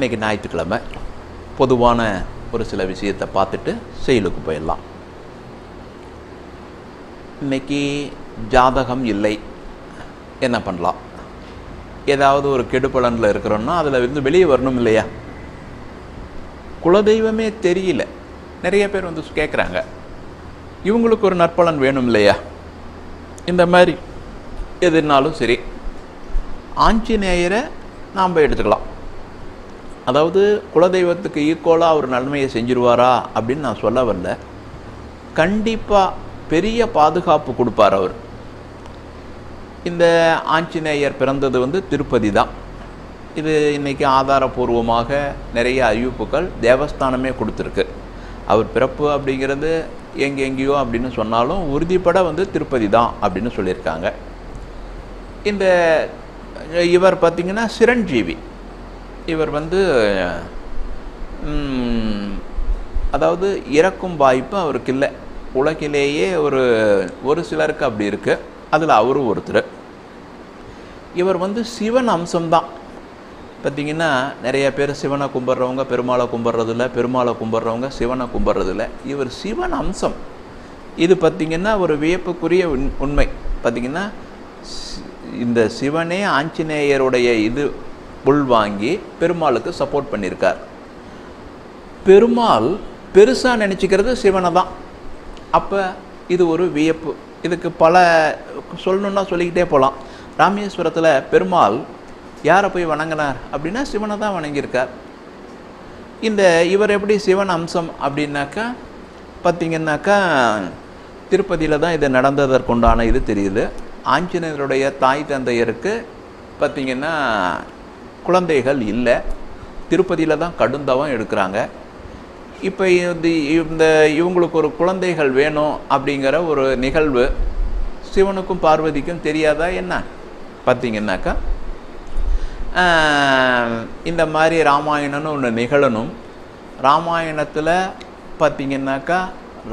இன்றைக்கி ஞாயிற்றுக்கிழமை பொதுவான ஒரு சில விஷயத்தை பார்த்துட்டு செயலுக்கு போயிடலாம். இன்னைக்கு ஜாதகம் இல்லை. என்ன பண்ணலாம்? ஏதாவது ஒரு கெடுபலனில் இருக்கிறோன்னா அதில் இருந்து வெளியே வரணும் இல்லையா? குலதெய்வமே தெரியல. நிறைய பேர் வந்து கேட்குறாங்க இவங்களுக்கு ஒரு நற்பலன் வேணும் இல்லையா? இந்த மாதிரி எதுனாலும் சரி. ஆஞ்சநேயரை நாம் எடுத்துக்கலாம். அதாவது குலதெய்வத்துக்கு ஈக்குவலாக ஒரு நன்மையை செஞ்சிருவாரா அப்படின்னு நான் சொல்ல வரல. கண்டிப்பாக பெரிய பாதுகாப்பு கொடுப்பார் அவர். இந்த ஆஞ்சநேயர் பிறந்தது வந்து திருப்பதி தான். இது இன்றைக்கி ஆதாரபூர்வமாக நிறைய அறிவிப்புகள் தேவஸ்தானமே கொடுத்துருக்கு. அவர் பிறப்பு அப்படிங்கிறது எங்கெங்கேயோ அப்படின்னு சொன்னாலும் உறுதிப்பட வந்து திருப்பதி தான் அப்படின்னு சொல்லியிருக்காங்க. இந்த இவர் பார்த்திங்கன்னா சிரஞ்சீவி. இவர் வந்து அதாவது இறக்கும் வாய்ப்பு அவருக்கு இல்லை. உலகிலேயே ஒரு ஒரு சிலருக்கு அப்படி இருக்குது அதில் அவரும் ஒருத்தர். இவர் வந்து சிவன் அம்சம்தான். பார்த்தீங்கன்னா நிறைய பேர் சிவனை கும்பிட்றவங்க பெருமாளை கும்பிட்றதில்ல பெருமாளை கும்பிட்றவங்க சிவனை கும்பிட்றதில்ல. இவர் சிவன் அம்சம். இது பார்த்திங்கன்னா ஒரு வியப்புக்குரிய உண்- உண்மை. பார்த்திங்கன்னா இந்த சிவனே ஆஞ்சநேயருடைய இது உள்வாங்கி பெருமாளுக்கு சப்போர்ட் பண்ணியிருக்கார் பெருமாள் பெருசாக நினச்சிக்கிறது சிவனை தான். அப்போ இது ஒரு வியப்பு. இதுக்கு பல சொல்லணுன்னா சொல்லிக்கிட்டே போகலாம் ராமேஸ்வரத்தில் பெருமாள் யாரை போய் வணங்கினார் அப்படின்னா சிவனை தான் வணங்கியிருக்கார். இந்த இவர் எப்படி சிவன் அம்சம் அப்படின்னாக்கா பார்த்தீங்கன்னாக்கா திருப்பதியில் தான் இது நடந்ததற்குண்டான இது தெரியுது. ஆஞ்சநேயருடைய தாய் தந்தையருக்கு பார்த்தீங்கன்னா குழந்தைகள் இல்லை. திருப்பதியில் தான் கடுந்தவம் எடுக்கிறாங்க. இப்போ இது இந்த இவங்களுக்கு ஒரு குழந்தைகள் வேணும் அப்படிங்கிற ஒரு நிகழ்வு சிவனுக்கும் பார்வதிக்கும் தெரியாதா என்ன? பார்த்தீங்கன்னாக்கா இந்த மாதிரி ராமாயணம்னு ஒன்று நிகழணும். ராமாயணத்தில் பார்த்தீங்கன்னாக்கா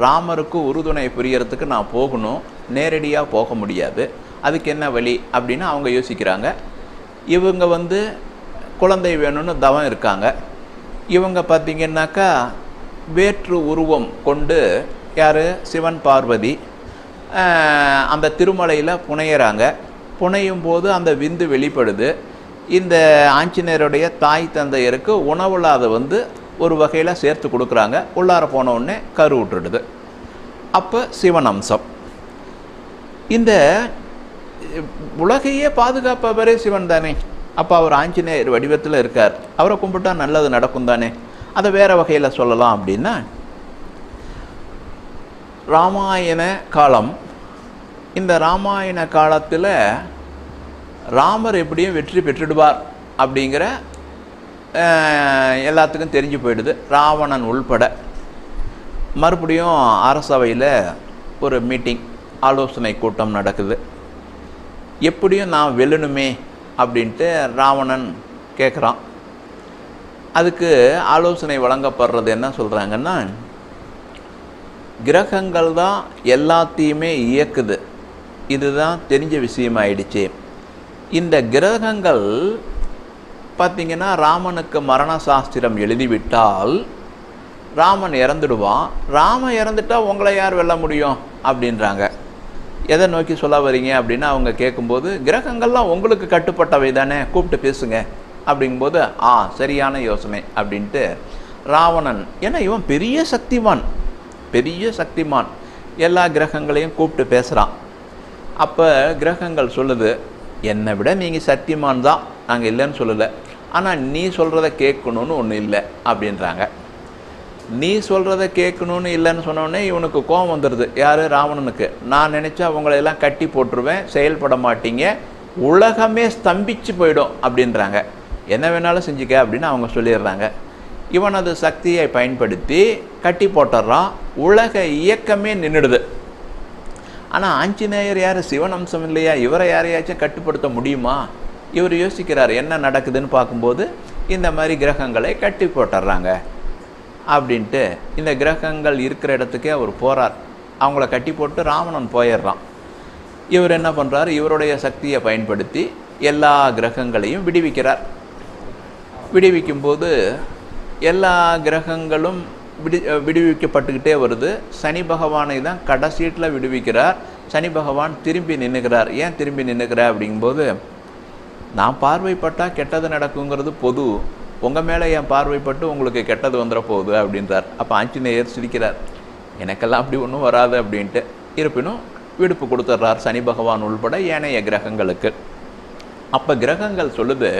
ராமருக்கு உறுதுணை புரியறதுக்கு நான் போகணும். நேரடியாக போக முடியாது. அதுக்கு என்ன வழி? அப்படின்னு அவங்க யோசிக்கிறாங்க. இவங்க வந்து குழந்தை வேணும்னு தவம் இருக்காங்க. இவங்க பார்த்தீங்கன்னாக்கா வேற்று உருவம் கொண்டு யார்? சிவன் பார்வதி அந்த திருமலையில் புனையிறாங்க. புனையும் போது அந்த விந்து வெளிப்படுது. இந்த ஆஞ்சநேயருடைய தாய் தந்தையருக்கு உணவில்லாத அதை வந்து ஒரு வகையில் சேர்த்து கொடுக்குறாங்க. உள்ளார போனவுடனே கரு விட்டுடுது அப்போ சிவன் அம்சம் இந்த உலகையே பாதுகாப்பவரே சிவன் தானே? அப்போ அவர் ஆஞ்சநேயர் வடிவத்தில் இருக்கார். அவரை கும்பிட்டா நல்லது நடக்கும் தானே? அதை வேறு வகையில் சொல்லலாம் அப்படின்னா ராமாயண காலம். இந்த ராமாயண காலத்தில் ராமர் எப்படியும் வெற்றி பெற்றுடுவார் அப்படிங்கிற எல்லாத்துக்கும் தெரிஞ்சு போயிடுது. ராவணன் உள்பட. மறுபடியும் அரசவையில் ஒரு மீட்டிங் ஆலோசனை கூட்டம் நடக்குது. எப்படியும் நான் வெல்லணுமே அப்படின்ட்டு ராவணன் கேட்குறான் அதுக்கு ஆலோசனை வழங்கப்படுறது என்ன சொல்கிறாங்கன்னா கிரகங்கள் தான் எல்லாத்தையுமே இயக்குது. இதுதான் தெரிஞ்ச விஷயமாயிடுச்சு. இந்த கிரகங்கள் பார்த்தீங்கன்னா ராமனுக்கு மரண சாஸ்திரம் எழுதிவிட்டால் ராமன் இறந்துடுவான். ராமன் இறந்துட்டா உங்களை யார் வெல்ல முடியும்? அப்படின்றாங்க. எதை நோக்கி சொல்ல வரீங்க அப்படின்னு அவங்க கேட்கும்போது கிரகங்கள்லாம் உங்களுக்கு கட்டுப்பட்டவை தானே கூப்பிட்டு பேசுங்க. அப்படிங்கும்போது ஆ சரியான யோசனை அப்படின்ட்டு ராவணன் ஏன்னா இவன் பெரிய சக்திமான் பெரிய சக்திமான். எல்லா கிரகங்களையும் கூப்பிட்டு பேசுகிறான் அப்போ கிரகங்கள் சொல்லுது என்னை விட நீங்கள் சக்திமான் தான். நாங்கள் இல்லைன்னு சொல்லலை. ஆனால் நீ சொல்கிறத கேட்கணும்னு ஒன்றும் இல்லை அப்படின்றாங்க. நீ சொல்கிறத கேட்கணும்னு இல்லைன்னு சொன்னோடனே இவனுக்கு கோபம் வந்துடுது யார்? ராவணனுக்கு. நான் நினச்சா உங்களையெல்லாம் கட்டி போட்டுருவேன் செயல்பட மாட்டீங்க உலகமே ஸ்தம்பிச்சு போயிடும் அப்படின்றாங்க. என்ன வேணாலும் செஞ்சுக்க அப்படின்னு அவங்க சொல்லிடுறாங்க. இவனது சக்தியை பயன்படுத்தி கட்டி போட்டுடுறான் உலக இயக்கமே நின்றுடுது. ஆனால் ஆஞ்சநேயர் யார்? சிவன் அம்சம் இல்லையா? இவரை யாரையாச்சும் கட்டுப்படுத்த முடியுமா? இவர் யோசிக்கிறார் என்ன நடக்குதுன்னு பார்க்கும்போது இந்த மாதிரி கிரகங்களை கட்டி போட்டுடுறாங்க அப்படின்ட்டு இந்த கிரகங்கள் இருக்கிற இடத்துக்கே அவர் போகிறார் அவங்கள கட்டி போட்டு ராவணன் போயிடுறான். இவர் என்ன பண்ணுறாரு இவருடைய சக்தியை பயன்படுத்தி எல்லா கிரகங்களையும் விடுவிக்கிறார். விடுவிக்கும்போது எல்லா கிரகங்களும் விடு விடுவிக்கப்பட்டுக்கிட்டே வருது. சனி பகவானை தான் கடைசீட்டில் விடுவிக்கிறார். சனி பகவான் திரும்பி நின்றுக்கிறார் ஏன் திரும்பி நின்றுக்கிறார் அப்படிங்கும்போது நான் பார்வைப்பட்டால் கெட்டது நடக்குங்கிறது பொது. உங்கள் மேலே என் பார்வைப்பட்டு உங்களுக்கு கெட்டது வந்துட போகுது அப்படின்றார். அப்போ ஆஞ்சநேயர் சிரிக்கிறார். எனக்கெல்லாம் அப்படி ஒன்றும் வராது அப்படின்ட்டு. இருப்பினும் விடுப்பு கொடுத்துட்றார் சனி பகவான் உள்பட ஏனைய கிரகங்களுக்கு. அப்போ கிரகங்கள் சொல்லுது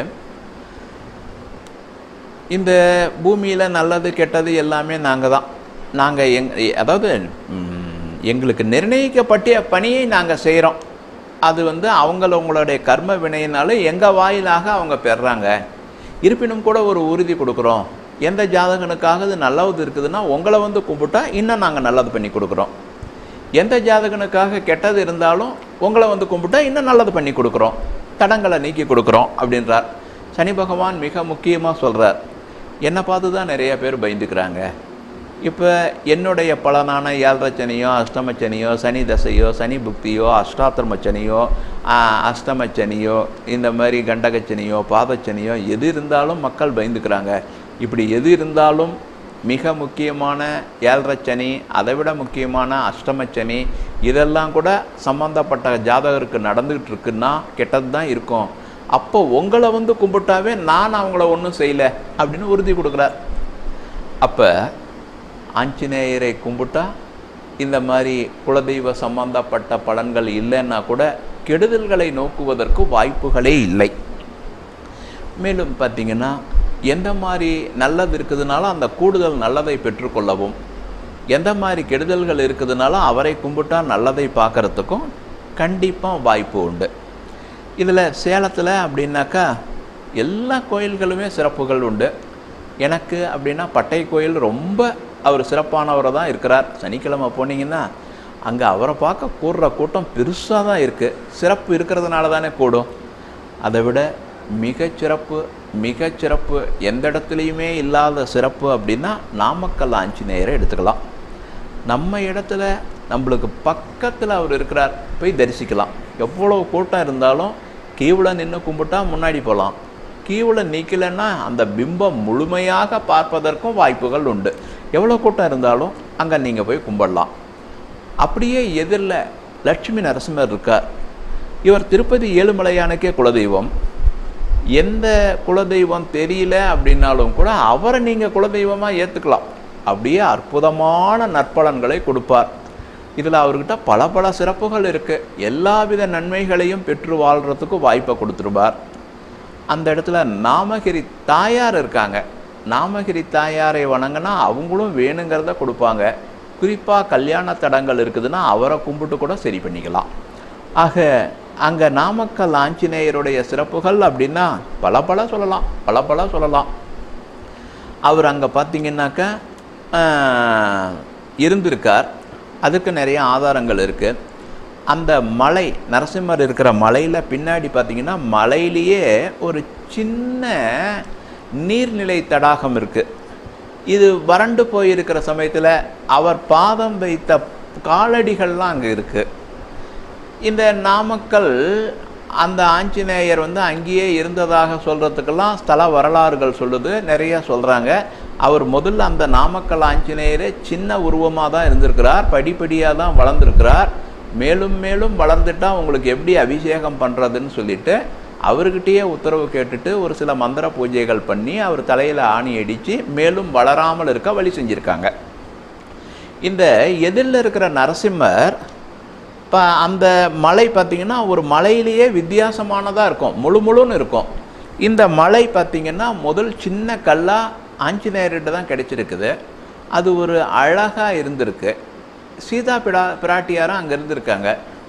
இந்த பூமியில் நல்லது கெட்டது எல்லாமே நாங்கள் தான். நாங்கள் எங் அதாவது எங்களுக்கு நிர்ணயிக்கப்பட்ட பணியை நாங்கள் செய்கிறோம் அது வந்து அவங்கள உங்களுடைய கர்ம வினையினாலும் எங்கள் வாயிலாக அவங்க பெறுறாங்க இருப்பினும் கூட ஒரு உறுதி கொடுக்குறோம். எந்த ஜாதகனுக்காக இது நல்லது இருக்குதுன்னா உங்களை வந்து கும்பிட்டா இன்னும் நாங்கள் நல்லது பண்ணி கொடுக்குறோம். எந்த ஜாதகனுக்காக கெட்டது இருந்தாலும் உங்களை வந்து கும்பிட்டா இன்னும் நல்லது பண்ணி கொடுக்குறோம். தடங்களை நீக்கி கொடுக்குறோம் அப்படின்றார். சனி பகவான் மிக முக்கியமாக சொல்கிறார் என்னை பார்த்து தான் நிறைய பேர் பயந்துக்கிறாங்க. இப்போ என்னுடைய பலனான ஏழரை சனியோ சனி தசையோ சனி புக்தியோ அஷ்டாத்திரம அஷ்டமச்சனியோ இந்த மாதிரி கண்டகச்சனியோ பாதச்சனியோ எது இருந்தாலும் மக்கள் பயந்துக்கிறாங்க. இப்படி எது இருந்தாலும் மிக முக்கியமான ஏழரை அதை விட முக்கியமான அஷ்டமச்சனி இதெல்லாம் கூட சம்பந்தப்பட்ட ஜாதகருக்கு நடந்துக்கிட்டு இருக்குன்னா கெட்டது தான் இருக்கும். அப்போ உங்களை வந்து கும்பிட்டாவே நான் அவங்கள ஒன்றும் செய்யலை அப்படின்னு உறுதி கொடுக்குறார். அப்போ ஆஞ்சநேயரை கும்பிட்டா இந்த மாதிரி குலதெய்வ சம்பந்தப்பட்ட பலன்கள் இல்லைன்னா கூட கெடுதல்களை நோக்குவதற்கு வாய்ப்புகளே இல்லை. மேலும் பார்த்தீங்கன்னா எந்த மாதிரி நல்லது இருக்குதுனாலும் அந்த கூடுதல் நல்லதை பெற்றுக்கொள்ளவும் எந்த மாதிரி கெடுதல்கள் இருக்குதுனாலும் அவரை கும்பிட்டா நல்லதை பார்க்கறதுக்கும் கண்டிப்பாக வாய்ப்பு உண்டு. இதில் சேலத்தில் அப்படின்னாக்கா எல்லா கோயில்களுமே சிறப்புகள் உண்டு. எனக்கு அப்படின்னா பட்டை கோயில் ரொம்ப அவர் சிறப்பானவர் தான் இருக்கிறார். சனிக்கிழமை போனீங்கன்னா அங்கே அவரை பார்க்க கூடுற கூட்டம் பெருசாக தான் இருக்குது சிறப்பு இருக்கிறதுனால தானே கூடும். அதை விட மிகச்சிறப்பு மிகச்சிறப்பு எந்த இடத்துலையுமே இல்லாத சிறப்பு அப்படின்னா நாமக்கல் ஆஞ்சநேயரை எடுத்துக்கலாம். நம்ம இடத்துல நம்மளுக்கு பக்கத்தில் அவர் இருக்கிறார் போய் தரிசிக்கலாம். எவ்வளோ கூட்டம் இருந்தாலும் கீவில் நின்று கும்பிட்டா முன்னாடி போகலாம் கீவில் நீக்கலைன்னா அந்த பிம்பம் முழுமையாக பார்ப்பதற்கும் வாய்ப்புகள் உண்டு. எவ்வளோ கூட்டம் இருந்தாலும் அங்கே நீங்கள் போய் கும்பிடலாம். அப்படியே எதிரில் லட்சுமி நரசிம்மர் இருக்கார். இவர் திருப்பதி ஏழுமலையானுக்கே குலதெய்வம். எந்த குலதெய்வம் தெரியல அப்படின்னாலும் கூட அவரை நீங்கள் குலதெய்வமாக ஏற்றுக்கலாம் அப்படியே அற்புதமான நற்பலன்களை கொடுப்பார். இதில் அவர்கிட்ட பல பல சிறப்புகள் இருக்குது எல்லாவித நன்மைகளையும் பெற்று வாழ்கிறதுக்கு வாய்ப்பை கொடுத்துருவார் அந்த இடத்துல நாமகிரி தாயார் இருக்காங்க. நாமகிரி தாயாரை வணங்கினா அவங்களும் வேணுங்கிறத கொடுப்பாங்க. குறிப்பாக கல்யாண தடங்கள் இருக்குதுன்னா அவரை கும்பிட்டு கூட சரி பண்ணிக்கலாம். ஆக அங்கே நாமக்கல் ஆஞ்சநேயருடைய சிறப்புகள் அப்படின்னா பல பல சொல்லலாம் பல பல சொல்லலாம். அவர் அங்கே பார்த்தீங்கன்னாக்கா இருந்திருக்கார். அதுக்கு நிறைய ஆதாரங்கள் இருக்குது அந்த மலை நரசிம்மர் இருக்கிற மலையில் பின்னாடி பார்த்தீங்கன்னா மலையிலேயே ஒரு சின்ன நீர்நிலை தடாகம் இருக்குது இது வறண்டு போயிருக்கிற சமயத்தில் அவர் பாதம் வைத்த காலடிகள்லாம் அங்கே இருக்குது இந்த நாமக்கல் அந்த ஆஞ்சநேயர் வந்து அங்கேயே இருந்ததாக சொல்கிறதுக்கெல்லாம் ஸ்தல வரலாறுகள் சொல்லுது நிறைய சொல்கிறாங்க அவர் முதல்ல அந்த நாமக்கல் ஆஞ்சநேயரே சின்ன உருவமாக தான் இருந்திருக்கிறார் படிப்படியாக தான் வளர்ந்துருக்கிறார். மேலும் மேலும் வளர்ந்துட்டா உங்களுக்கு எப்படி அபிஷேகம் பண்ணுறதுன்னு சொல்லிட்டு அவர்கிட்டயே உத்தரவு கேட்டுட்டு ஒரு சில மந்திர பூஜைகள் பண்ணி அவர் தலையில் ஆணி அடித்து மேலும் வளராமல் இருக்க வழி செஞ்சுருக்காங்க. இந்த எதிரில் இருக்கிற நரசிம்மர் இப்போ அந்த மலை பார்த்தீங்கன்னா ஒரு மலையிலேயே வித்தியாசமானதாக இருக்கும் முழு முழுன்னு இருக்கும். இந்த மலை பார்த்திங்கன்னா முதல் சின்ன கல்லாக ஆஞ்சநேயர்கிட்ட தான் கிடைச்சிருக்குது. அது ஒரு அழகாக இருந்திருக்கு. சீதா பிடா பிராட்டியாரும் அங்கே இருந்திருக்காங்க.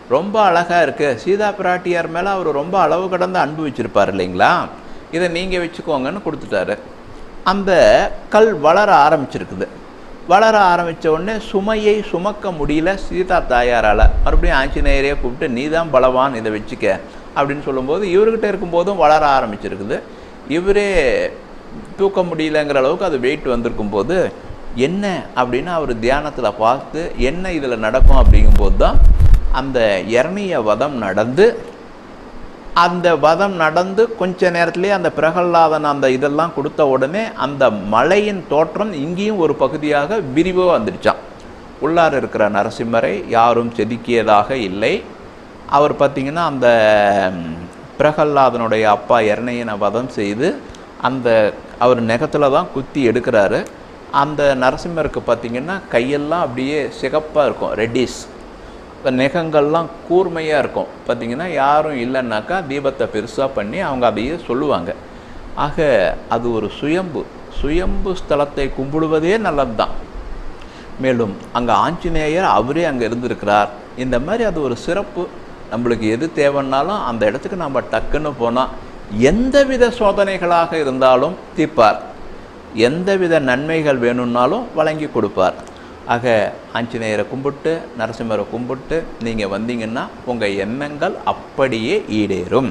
ரொம்ப அழகாக இருக்குது சீதா பிராட்டியார் மேலே அவர் ரொம்ப அளவு கடந்து அன்பு வச்சுருப்பார் இல்லைங்களா? இதை நீங்கள் வச்சுக்கோங்கன்னு கொடுத்துட்டாரு. அந்த கல் வளர ஆரம்பிச்சிருக்குது. வளர ஆரம்பித்த உடனே சுமையை சுமக்க முடியல சீதா தாயாரால். மறுபடியும் ஆஞ்சநேயரையே கூப்பிட்டு நீ தான் பலவான் இதை வச்சுக்க. அப்படின்னு சொல்லும்போது இவர்கிட்ட இருக்கும்போதும் வளர ஆரம்பிச்சிருக்குது. இவரே தூக்க முடியலங்கிற அளவுக்கு அது வெயிட் வந்திருக்கும் போது என்ன? அப்படின்னு அவர் தியானத்தில் பார்த்து என்ன இதில் நடக்கும்? அப்படிங்கும்போது தான் அந்த இரணிய வதம் நடந்து அந்த வதம் நடந்து கொஞ்ச நேரத்திலே அந்த பிரகல்லாதன் அந்த இதெல்லாம் கொடுத்த உடனே அந்த மலையின் தோற்றம் இங்கேயும் ஒரு பகுதியாக விரிவாக வந்துடுச்சான் உள்ளார இருக்கிற நரசிம்மரை யாரும் செதுக்கியதாக இல்லை. அவர் பார்த்திங்கன்னா அந்த பிரகல்லாதனுடைய அப்பா இரணையனை வதம் செய்து அந்த அவர் நெகத்தில் தான் குத்தி எடுக்கிறாரு. அந்த நரசிம்மருக்கு பார்த்திங்கன்னா கையெல்லாம் அப்படியே சிகப்பாக இருக்கும் ரெட்டிஸ் இப்போ நெகங்கள்லாம் கூர்மையாக இருக்கும். பார்த்திங்கன்னா யாரும் இல்லைன்னாக்கா தீபத்தை பெருசாக பண்ணி அவங்க அதையே சொல்லுவாங்க. ஆக அது ஒரு சுயம்பு. சுயம்பு ஸ்தலத்தை கும்பிடுவதே நல்லது தான் மேலும் அங்கே ஆஞ்சநேயர் அவரே அங்கே இருந்திருக்கிறார். இந்த மாதிரி அது ஒரு சிறப்பு. நம்மளுக்கு எது தேவைன்னாலும் அந்த இடத்துக்கு நம்ம டக்குன்னு போனால் எந்தவித சோதனைகளாக இருந்தாலும் தீர்ப்பார். எந்தவித நன்மைகள் வேணும்னாலும் வழங்கி கொடுப்பார். ஆக ஆஞ்சநேயரை கும்பிட்டு நரசிம்மரை கும்பிட்டு நீங்கள் வந்தீங்கன்னா உங்கள் எண்ணங்கள் அப்படியே ஈடேறும்.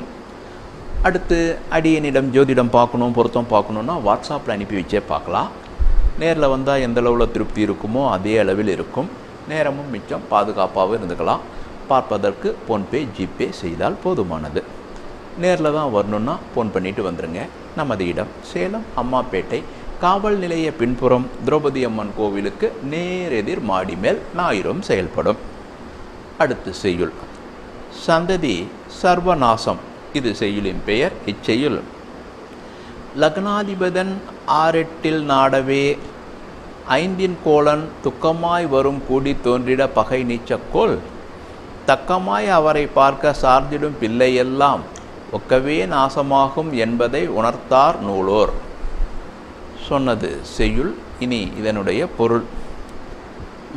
அடுத்து அடியனிடம் ஜோதிடம் பார்க்கணும் பொருத்தம் பார்க்கணுன்னா வாட்ஸ்அப்பில் அனுப்பி வச்சே பார்க்கலாம். நேரில் வந்தால் எந்த அளவில் திருப்தி இருக்குமோ அதே அளவில் இருக்கும். நேரமும் மிச்சம் பாதுகாப்பாகவும் இருந்துக்கலாம். பார்ப்பதற்கு ஃபோன்பே ஜிபே செய்தால் போதுமானது. நேரில் தான் வரணுன்னா ஃபோன் பண்ணிவிட்டு வந்துடுங்க நமது இடம் சேலம் அம்மாப்பேட்டை காவல் நிலைய பின்புறம் திரௌபதி அம்மன் கோவிலுக்கு நேரெதிர் மாடி மேல் ஞாயிறும் செயல்படும். அடுத்து செய்யுள். சந்ததி சர்வநாசம். இது செய்யுளின் பெயர் இச்செய்யுள் லக்னாதிபதன் ஆரெட்டில் நாடவே ஐந்தின் கோலன் துக்கமாய் வரும் கூடி தோன்றிட பகை நீச்சக்கோல் தக்கமாய் அவரை பார்க்க சார்ந்திடும் பிள்ளையெல்லாம் ஒக்கவே நாசமாகும் என்பதை உணர்த்தார் நூலோர். சொன்னது செய்யுள் இனி இதனுடைய பொருள்.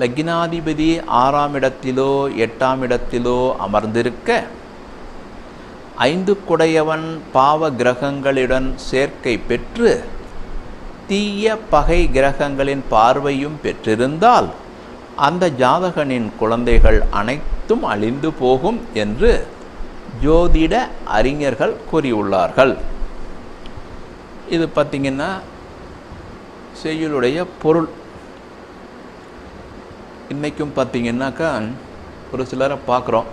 லக்னாதிபதி ஆறாம் இடத்திலோ எட்டாம் இடத்திலோ அமர்ந்திருக்க ஐந்து குடையவன் பாவ கிரகங்களுடன் சேர்க்கை பெற்று தீய பகை கிரகங்களின் பார்வையும் பெற்றிருந்தால் அந்த ஜாதகனின் குழந்தைகள் அனைத்தும் அழிந்து போகும் என்று ஜோதிட அறிஞர்கள் கூறியுள்ளார்கள். இது பார்த்திங்கன்னா செய்யுளுடைய பொருள். இன்றைக்கும் பார்த்தீங்கன்னாக்கா ஒரு சிலரை பார்க்குறோம்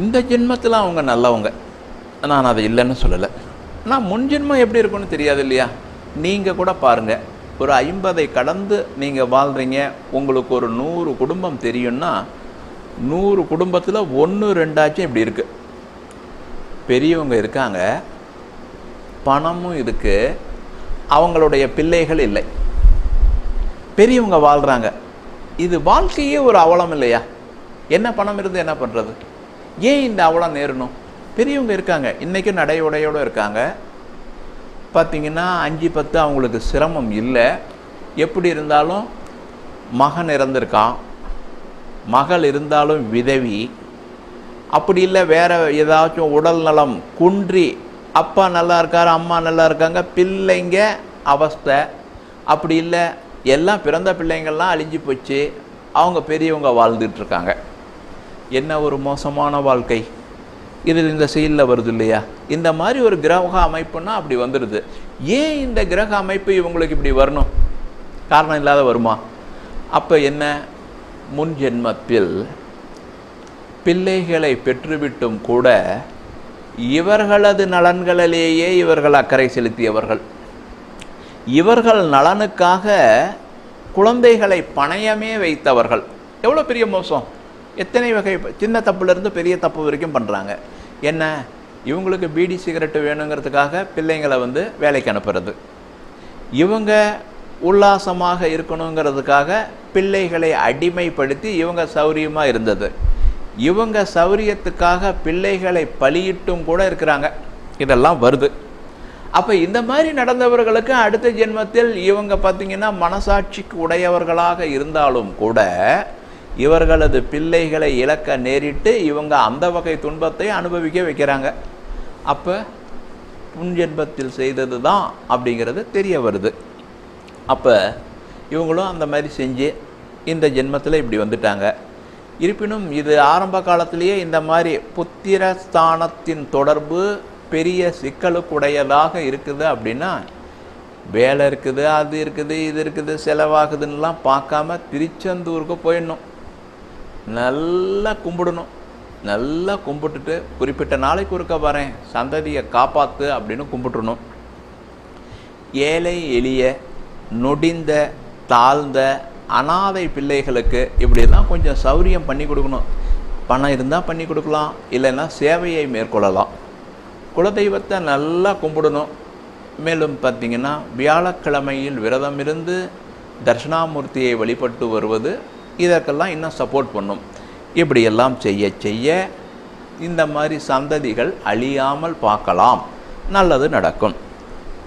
இந்த ஜென்மத்தில் அவங்க நல்லவங்க. நான் அதை இல்லைன்னு சொல்லலை. ஆனால் முன் ஜென்மம் எப்படி இருக்கும்னு தெரியாது இல்லையா? நீங்கள் கூட பாருங்கள் ஒரு ஐம்பதை கடந்து நீங்கள் வாழ்கிறீங்க உங்களுக்கு ஒரு நூறு குடும்பம் தெரியும்னா நூறு குடும்பத்தில் ஒன்று ரெண்டாச்சும் இப்படி இருக்குது பெரியவங்க இருக்காங்க. பணமும் இருக்குது அவங்களுடைய பிள்ளைகள் இல்லை. பெரியவங்க வாழ்கிறாங்க இது வாழ்க்கையே ஒரு அவலம் இல்லையா? என்ன பணம் இருந்து என்ன பண்ணுறது ஏன் இந்த அவலம் நேரணும்? பெரியவங்க இருக்காங்க. இன்றைக்கும் நடையுடையோடு இருக்காங்க. பார்த்தீங்கன்னா அஞ்சு பத்து அவங்களுக்கு சிரமம் இல்லை. எப்படி இருந்தாலும் மகன் இறந்திருக்கான். மகள் இருந்தாலும் விதவி. அப்படி இல்லை வேறு ஏதாச்சும் உடல் நலம் குன்றி அப்பா நல்லா இருக்காரு அம்மா நல்லா இருக்காங்க பிள்ளைங்க அவஸ்தை. அப்படி இல்லை எல்லாம் பிறந்த பிள்ளைங்கள்லாம் அழிஞ்சு போச்சு அவங்க பெரியவங்க வாழ்ந்துட்டுருக்காங்க என்ன ஒரு மோசமான வாழ்க்கை? இது இந்த செயலில் வருது இல்லையா? இந்த மாதிரி ஒரு கிரக அமைப்புன்னா அப்படி வந்துடுது. ஏன் இந்த கிரக அமைப்பு இவங்களுக்கு இப்படி வரணும்? காரணம் இல்லாத வருமா? அப்போ என்ன? முன் ஜென்மத்தில் பிள்ளைகளை பெற்றுவிட்டும் கூட இவர்களது நலன்களிலேயே இவர்கள் அக்கறை செலுத்தியவர்கள். இவர்கள் நலனுக்காக குழந்தைகளை பணையமே வைத்தவர்கள். எவ்வளோ பெரிய மோசம்? எத்தனை வகை சின்ன தப்புலேருந்து பெரிய தப்பு வரைக்கும் பண்ணுறாங்க என்ன? இவங்களுக்கு பீடி சிகரெட்டு வேணுங்கிறதுக்காக பிள்ளைங்களை வந்து வேலைக்கு அனுப்புறது. இவங்க உல்லாசமாக இருக்கணுங்கிறதுக்காக பிள்ளைகளை அடிமைப்படுத்தி இவங்க சௌரியமாக இருந்தது. இவங்க சௌரியத்துக்காக பிள்ளைகளை பலியிட்டும் கூட இருக்கிறாங்க. இதெல்லாம் வருது. அப்போ இந்த மாதிரி நடந்தவர்களுக்கு அடுத்த ஜென்மத்தில் இவங்க பார்த்தீங்கன்னா மனசாட்சிக்கு உடையவர்களாக இருந்தாலும் கூட இவர்களது பிள்ளைகளை இழக்க நேரிட்டு இவங்க அந்த வகை துன்பத்தை அனுபவிக்க வைக்கிறாங்க. அப்போ புன்ஜென்மத்தில் செய்தது தான் அப்படிங்கிறது தெரிய வருது. அப்போ இவங்களும் அந்த மாதிரி செஞ்சு இந்த ஜென்மத்தில் இப்படி வந்துட்டாங்க. இருப்பினும் இது ஆரம்ப காலத்திலேயே இந்த மாதிரி புத்திரஸ்தானத்தின் தொடர்பு பெரிய சிக்கலுக்குடையதாக இருக்குது அப்படின்னா வேலை இருக்குது அது இருக்குது இது இருக்குது செலவாகுதுன்னெலாம் பார்க்காம திருச்செந்தூருக்கு போயிடணும். நல்லா கும்பிடணும். நல்லா கும்பிட்டுட்டு குறிப்பிட்ட நாளைக்கு ஒருக்க வரேன். சந்ததியை காப்பாற்று அப்படின்னு கும்பிட்டுணும் ஏழை எளிய நொடிந்த தாழ்ந்த அனாதை பிள்ளைகளுக்கு இப்படிலாம் கொஞ்சம் சௌரியம் பண்ணி கொடுக்கணும். பணம் இருந்தால் பண்ணி கொடுக்கலாம் இல்லைன்னா சேவையை மேற்கொள்ளலாம். குலதெய்வத்தை நல்லா கும்பிடணும். மேலும் பார்த்திங்கன்னா வியாழக்கிழமையில் விரதம் இருந்து தர்ஷனாமூர்த்தியை வழிபட்டு வருவது இதற்கெல்லாம் இன்னும் சப்போர்ட் பண்ணும். இப்படியெல்லாம் செய்ய செய்ய இந்த மாதிரி சந்ததிகள் அழியாமல் பார்க்கலாம். நல்லது நடக்கும்.